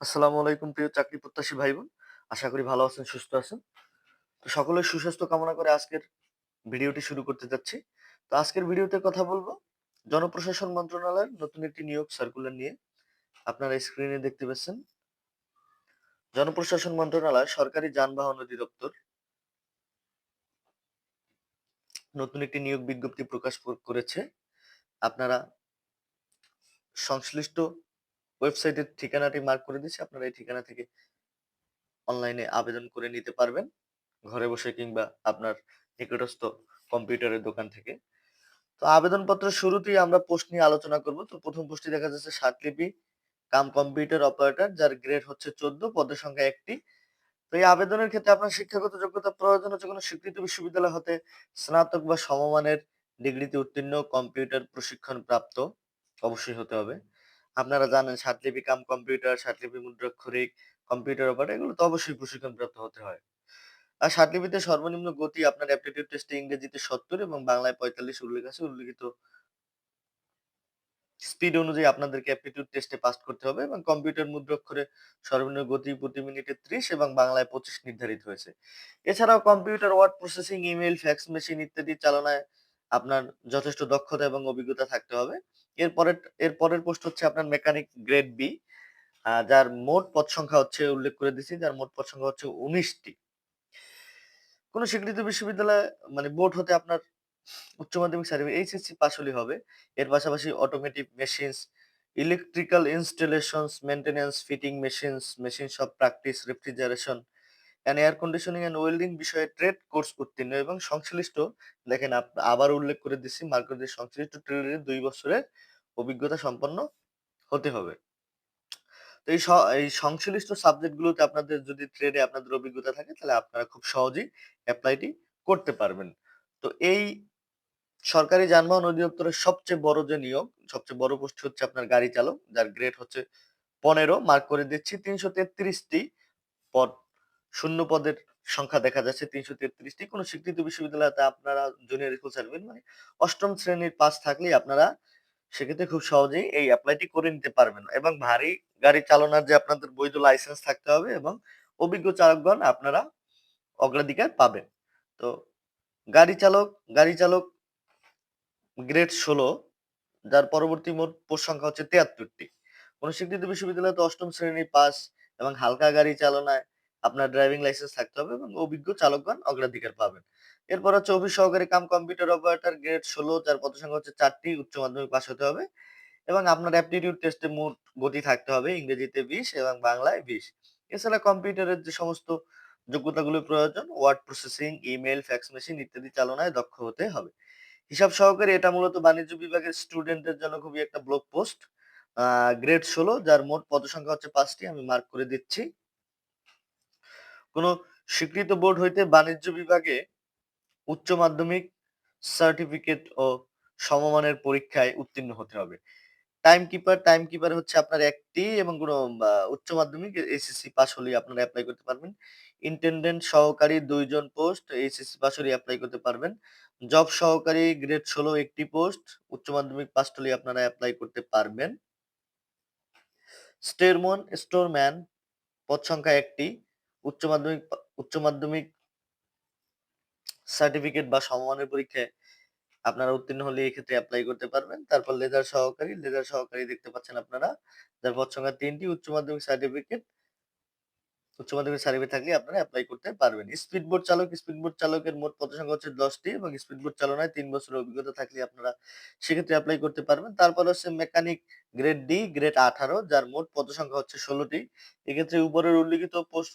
আসসালামু আলাইকুম প্রিয় চাকরি প্রত্যাশী ভাই বোন আশা করি ভালো আছেন, সুস্থ আছেন। তো সকলের সুস্বাস্থ্য কামনা করে আজকের ভিডিওটি শুরু করতে যাচ্ছি। তো আজকের ভিডিওতে কথা বলব, জনপ্রশাসন মন্ত্রণালয়ের নতুন একটি নিয়োগ সার্কুলার নিয়ে। আপনারা স্ক্রিনে দেখতে পাচ্ছেন। জনপ্রশাসন মন্ত্রণালয় সরকারি যানবাহন অধিদপ্তর নতুন একটি নিয়োগ বিজ্ঞপ্তি প্রকাশ কর- করেছে। আপনারা সংশ্লিষ্ট ওয়েবসাইটের ঠিকানাটি মার্ক করে দিচ্ছি আপনারা এই ঠিকানা থেকে অনলাইনে আবেদন করে নিতে পারবেন। ঘরে বসে কিংবা আপনার নিকটস্থ কম্পিউটারের দোকান থেকে। তো আবেদনপত্রের শুরুতেই আমরা পোস্ট নিয়ে আলোচনা করব। তো প্রথম পোস্টটি দেখা যাচ্ছে ষাটলিপি কাম কম্পিউটার অপারেটর যার গ্রেড হচ্ছে চোদ্দ, পদের সংখ্যা একটি। তো এই আবেদনের ক্ষেত্রে আপনার শিক্ষাগত যোগ্যতা প্রয়োজন হচ্ছে কোনো স্বীকৃত বিশ্ববিদ্যালয় হতে স্নাতক বা সমমানের ডিগ্রিতে উত্তীর্ণ কম্পিউটার প্রশিক্ষণ প্রাপ্ত অবশ্যই হতে হবে। আপনারা জানেন ষাটলিপি কাম কম্পিউটার ষাটলিপি মুদ্রাক্ষরিক কম্পিউটার অপারেটর এগুলো তো অবশ্যই প্রশিক্ষণ প্রাপ্ত হতে হয়। আর ষাটলিপিতে সর্বনিম্ন গতি আপনার অ্যাপটিটিউড টেস্টে ইংরেজিতে সত্তর এবং বাংলায় পঁয়তাল্লিশ উল্লেখ আছে, উল্লেখিত স্পিড অনুযায়ী আপনাদেরকে অ্যাপটিটিউড টেস্টে পাস করতে হবে এবং কম্পিউটার মুদ্রাক্ষরে সর্বনিম্ন গতি প্রতি মিনিটে ত্রিশ এবং বাংলায় পঁচিশ নির্ধারিত হয়েছে। এছাড়াও computer, word processing email fax machine ইত্যাদি চালনায় আপনার যথেষ্ট দক্ষতা এবং অভিজ্ঞতা থাকতে হবে। এরপরের এর পরের পোস্ট হচ্ছে আপনার মেকানিক গ্রেড বি যার মোট পদ সংখ্যা হচ্ছে, উল্লেখ করে দিচ্ছি যার মোট পদ সংখ্যা হচ্ছে উনিশটি। কোন স্বীকৃত বিশ্ববিদ্যালয় মানে বোর্ড হতে আপনার উচ্চ মাধ্যমিক সার্টিফিকেট এইচএসসি পাস হলেই হবে। এর পাশাপাশি automatic machines electrical installations maintenance fitting machines machine shop practice refrigeration and air conditioning and welding বিষয়ে ট্রেড কোর্স উত্তীর্ণ এবং সংশ্লিষ্ট, দেখেন আবার উল্লেখ করে দিচ্ছি মার্কেটের সংশ্লিষ্ট ট্রেডের দুই বছরের অভিজ্ঞতা সম্পন্ন হতে হবে। তো এই এই সংশ্লিষ্ট সাবজেক্টগুলোতে আপনাদের যদি ট্রেডে আপনাদের অভিজ্ঞতা থাকে, তাহলে আপনারা খুব সহজেই অ্যাপ্লাইটি করতে পারবেন। তো এই সরকারি যানবাহন অধিদপ্তরের সবচেয়ে বড় যে নিয়োগ, সবচেয়ে বড় পোস্ট হচ্ছে আপনার গাড়ি চালক, যার গ্রেড হচ্ছে পনেরো মার্ক করে দিচ্ছি তিনশো তেত্রিশটি পদ শূন্য পদের সংখ্যা দেখা যাচ্ছে তিনশো তেত্রিশটি কোনো স্বীকৃত বিশ্ববিদ্যালয়তে আপনারা জুনিয়র স্কুল সার্ভিস মানে অষ্টম শ্রেণির পাস থাকলেই আপনারা সেক্ষেত্রে খুব সহজেই এই অ্যাপ্লাইটি করে নিতে পারবেন। এবং ভারী গাড়ি চালানোর যে আপনাদের বৈধ লাইসেন্স থাকতে হবে এবং অভিজ্ঞ চালকগণ আপনারা অগ্রাধিকার পাবেন। তো গাড়ি চালক গাড়ি চালক গ্রেড ষোলো, যার পরবর্তী মোট পোস্ট সংখ্যা হচ্ছে তিয়াত্তরটি কোন স্বীকৃত বিশ্ববিদ্যালয়তে অষ্টম শ্রেণি পাস এবং হালকা গাড়ি চালনায় আপনার ড্রাইভিং লাইসেন্স থাকতে হবে এবং অভিজ্ঞ চালকগণ অগ্রাধিকার পাবেন। এরপর হচ্ছে অফিস সহকারী কাম কম্পিউটার অপারেটর গ্রেড ষোলো, যার পদ সংখ্যা হচ্ছে চারটি, উচ্চ মাধ্যমিক পাস হতে হবে এবং আপনার অ্যাপটিটিউড টেস্টে মোট গতি থাকতে হবে ইংরেজিতে বিশ এবং বাংলায় বিশ। এছাড়া কম্পিউটারের যে সমস্ত যোগ্যতাগুলো প্রয়োজন word processing email fax machine ইত্যাদি চালনায় দক্ষ হতে হবে। হিসাব সহকারে এটা মূলত বাণিজ্য বিভাগের স্টুডেন্টদের জন্য খুবই একটা ব্লক পোস্ট গ্রেড ষোলো, যার মোট পদসংখ্যা হচ্ছে পাঁচটি, আমি মার্ক করে দিচ্ছি। কোন স্বীকৃত বোর্ড হইতে বাণিজ্য বিভাগে উচ্চ মাধ্যমিক সার্টিফিকেট ও সমমানের পরীক্ষায় উত্তীর্ণ হতে হবে। টাইম কিপার টাইম কিপার হচ্ছে আপনার একটি এবং কোনো উচ্চ মাধ্যমিক এসএসসি পাস হলেই আপনারা অ্যাপ্লাই করতে পারবেন। ইন্টেন্ডেন্ট সহকারী দুইজন পোস্ট এসএসসি পাস হলেই অ্যাপ্লাই করতে পারবেন। জব সহকারী গ্রেড ষোলো একটি পোস্ট উচ্চ মাধ্যমিক পাস হলেই আপনারা অ্যাপ্লাই করতে পারবেন। স্টেরমন স্টোরম্যান পদ সংখ্যা একটি। উচ্চ মাধ্যমিক উচ্চ মাধ্যমিক সার্টিফিকেট বা সমমানের পরীক্ষায় আপনারা উত্তীর্ণ হলে এই ক্ষেত্রে অ্যাপ্লাই করতে পারবেন। তারপর লেজার সহকারী লেজার সহকারী দেখতে পাচ্ছেন আপনারা। যার পদ সংখ্যা তিনটি, উচ্চ মাধ্যমিক সার্টিফিকেট উচ্চ মাধ্যমিক সার্টিফিকেট থাকলে আপনারা অ্যাপ্লাই করতে পারবেন। স্পিড বোট চালক স্পিড বোট চালকের মোট পদ সংখ্যা হচ্ছে দশটি এবং স্পিড বোট চালনায় তিন বছরের অভিজ্ঞতা থাকলে আপনারা সেক্ষেত্রে অ্যাপ্লাই করতে পারবেন। তারপর হচ্ছে মেকানিক গ্রেড ডি গ্রেড আঠারো, যার মোট পদ সংখ্যা হচ্ছে ষোলোটি। এক্ষেত্রে উপরের উল্লিখিত পোস্ট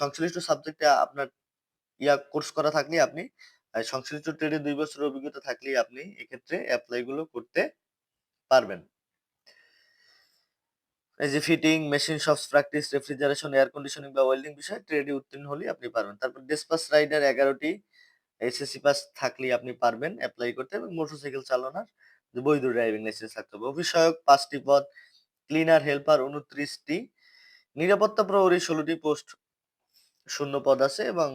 সংশ্লিষ্ট সাবজেক্টে আপনার ইয়া কোর্স করা থাকলে আপনি সংশ্লিষ্ট ট্রেডে দুই বছরের অভিজ্ঞতা থাকলেই আপনি এক্ষেত্রে অ্যাপ্লাই গুলো করতে পারবেন। এই যে fitting machine shops practice refrigeration air conditioning বা ওয়েল্ডিং বিষয়ে ট্রেডে উত্তীর্ণ হলেই আপনি পারবেন। তারপর ডেসপাস রাইডার এগারোটি এসএসসি পাস থাকলেই আপনি পারবেন অ্যাপ্লাই করতে এবং মোটরসাইকেল চালানোর বৈধ ড্রাইভিং লাইসেন্স থাকতে হবে। সহায়ক পাঁচটি পদ ক্লিনার হেল্পার উনত্রিশটি, নিরাপত্তা প্রহরী ষোলোটি পোস্ট শূন্য পদ আছে এবং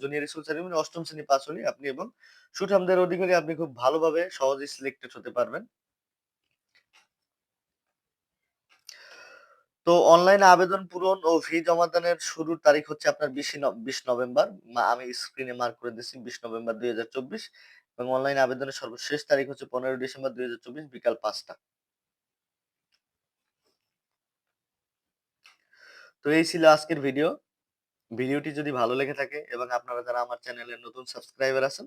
জুনিয়র স্কুল সার্টিফিকেট অষ্টম শ্রেণি পাস হলে আপনি এবং সুঠামদের অধিকারী আপনি খুব ভালোভাবে সহজেই সিলেক্টেড হতে পারবেন। তো অনলাইনে আবেদন পূরণ ও ফি জমাদানের শুরুর তারিখ হচ্ছে আপনার 20 ন 20 নভেম্বর। আমি স্ক্রিনে মার্ক করে দিচ্ছি 20 নভেম্বর 2024 এবং অনলাইন আবেদনের সর্বশেষ তারিখ হচ্ছে 15 ডিসেম্বর 2024 বিকাল ৫ টা। তো এই ছিল আজকের ভিডিও। ভিডিওটি যদি ভালো লেগে থাকে এবং আপনারা যারা আমার চ্যানেলের নতুন সাবস্ক্রাইবার আছেন,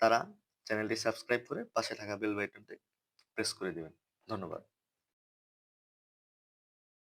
তারা চ্যানেলটি সাবস্ক্রাইব করে পাশে থাকা বেল বাটনটি প্রেস করে দিবেন। ধন্যবাদ।